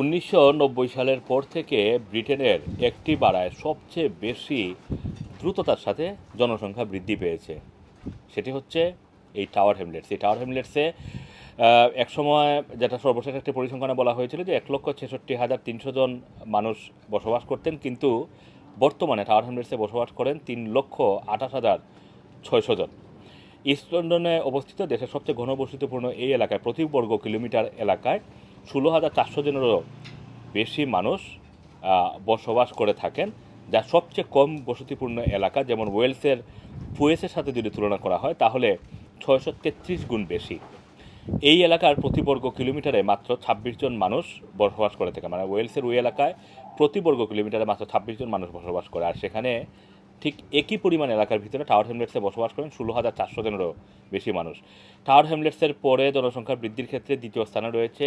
উনিশশো নব্বই সালের পর থেকে ব্রিটেনের একটি বাড়ায় সবচেয়ে বেশি দ্রুততার সাথে জনসংখ্যা বৃদ্ধি পেয়েছে। সেটি হচ্ছে এই টাওয়ার হ্যামলেটস এই টাওয়ার হ্যামলেটসে এক সময় যেটা সর্বশেষ একটি পরিসংখ্যানে বলা হয়েছিল যে এক লক্ষ ছেষট্টি হাজার তিনশো জন মানুষ বসবাস করতেন, কিন্তু বর্তমানে টাওয়ার হ্যামলেটসে বসবাস করেন তিন লক্ষ আঠাশ হাজার ছয়শো জন। ইস্ট লন্ডনে অবস্থিত দেশের সবচেয়ে ঘনবসতিপূর্ণ এই এলাকায়, প্রতি বর্গ কিলোমিটার এলাকায় ষোলো হাজার চারশো জনেরও বেশি মানুষ বসবাস করে থাকেন, যা সবচেয়ে কম বসতিপূর্ণ এলাকা। যেমন ওয়েলসের ফুয়েসের সাথে যদি তুলনা করা হয়, তাহলে ছয়শো তেত্রিশ গুণ বেশি। এই এলাকার প্রতি বর্গ কিলোমিটারে মাত্র ছাব্বিশ জন মানুষ বসবাস করে থাকে। মানে ওয়েলসের ওই এলাকায় প্রতি বর্গ কিলোমিটারে মাত্র ছাব্বিশ জন মানুষ বসবাস করে। আর সেখানে ঠিক একই পরিমাণ এলাকার ভিতরে টাওয়ার হ্যামলেটসে বসবাস করেন ষোলো হাজার চারশো জনেরও বেশি মানুষ। টাওয়ার হ্যামলেটসের পরে জনসংখ্যা বৃদ্ধির ক্ষেত্রে দ্বিতীয় স্থানে রয়েছে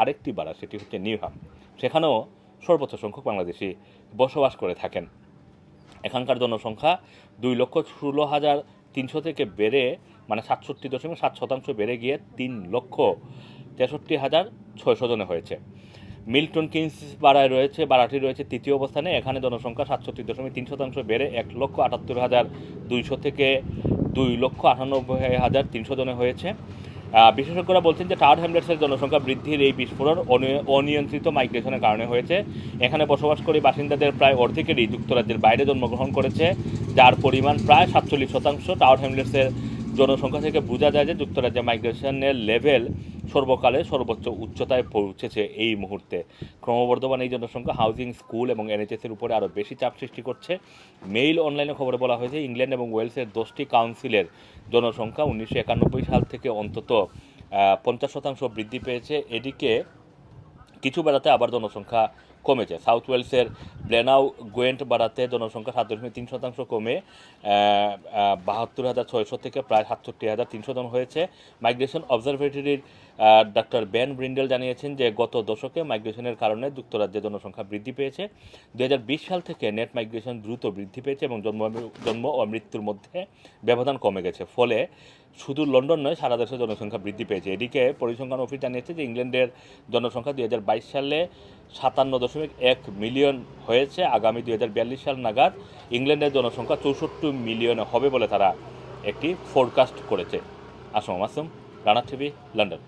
আরেকটি বাড়া সেটি হচ্ছে নিউহাম সেখানেও সর্বোচ্চ সংখ্যক বাংলাদেশি বসবাস করে থাকেন। এখানকার জনসংখ্যা দুই লক্ষ ষোলো হাজার তিনশো থেকে বেড়ে মানে সাতষট্টি দশমিক সাত শতাংশ বেড়ে গিয়ে তিন লক্ষ তেষট্টি হাজার ছয়শো জনে হয়েছে। মিল্টন কিংস বাড়ায় রয়েছে বাড়াটি রয়েছে তৃতীয় অবস্থানে। এখানে জনসংখ্যা সাতষট্টি দশমিক তিন শতাংশ বেড়ে এক লক্ষ আটাত্তর হাজার দুইশো থেকে দুই লক্ষ আটানব্বই হাজার তিনশো জনে হয়েছে। বিশেষজ্ঞরা বলছেন যে টাওয়ার হ্যামলেটসের জনসংখ্যা বৃদ্ধির এই বিস্ফোরণ অনিয়ন্ত্রিত মাইগ্রেশনের কারণে হয়েছে। এখানে বসবাস করে বাসিন্দাদের প্রায় অর্ধেকেরই যুক্তরাজ্যের বাইরে জন্মগ্রহণ করেছে। যার পরিমাণ প্রায় সাতচল্লিশ শতাংশ টাওয়ার হ্যামলেটসের জনসংখ্যা থেকে বোঝা যায় যে যুক্তরাজ্যে মাইগ্রেশনের লেভেল সর্বকালে সর্বোচ্চ উচ্চতায় পৌঁছেছে এই মুহূর্তে। ক্রমবর্ধমান এই জনসংখ্যা হাউজিং স্কুল এবং এনএচএস এর উপরে আরও বেশি চাপ সৃষ্টি করছে। মেইল অনলাইনে খবরে বলা হয়েছে, ইংল্যান্ড এবং ওয়েলসের দশটি কাউন্সিলের জনসংখ্যা উনিশশো একানব্বই সাল থেকে অন্তত পঞ্চাশ শতাংশ বৃদ্ধি পেয়েছে। এদিকে কিছু বেড়াতে আবার জনসংখ্যা কমেছে। সাউথ ওয়েলসের ব্লেনাউ গোয়েন্ট বাড়াতে জনসংখ্যা সাত দশমিক তিন শতাংশ কমে বাহাত্তর হাজার ছয়শো থেকে প্রায় সাতষট্টি হাজার তিনশো জন হয়েছে। মাইগ্রেশন অবজারভেটরির ডক্টর বেন ব্রিন্ডেল জানিয়েছেন যে, গত দশকে মাইগ্রেশনের কারণে যুক্তরাজ্যে জনসংখ্যা বৃদ্ধি পেয়েছে। দু হাজার বিশ সাল থেকে নেট মাইগ্রেশন দ্রুত বৃদ্ধি পেয়েছে এবং জন্ম জন্ম ও মৃত্যুর মধ্যে ব্যবধান কমে গেছে। ফলে শুধু লন্ডন নয়, সারা দেশে জনসংখ্যা বৃদ্ধি পেয়েছে। এদিকে পরিসংখ্যান অফিস জানিয়েছে যে ইংল্যান্ডের জনসংখ্যা দুই হাজার বাইশ সালে সাতান্ন দশমিক এক মিলিয়ন হয়েছে। আগামী দুই হাজার বিয়াল্লিশ সাল নাগাদ ইংল্যান্ডের জনসংখ্যা চৌষট্টি মিলিয়নে হবে বলে তারা একটি ফোরকাস্ট করেছে। Assam Masum Rana TV, London.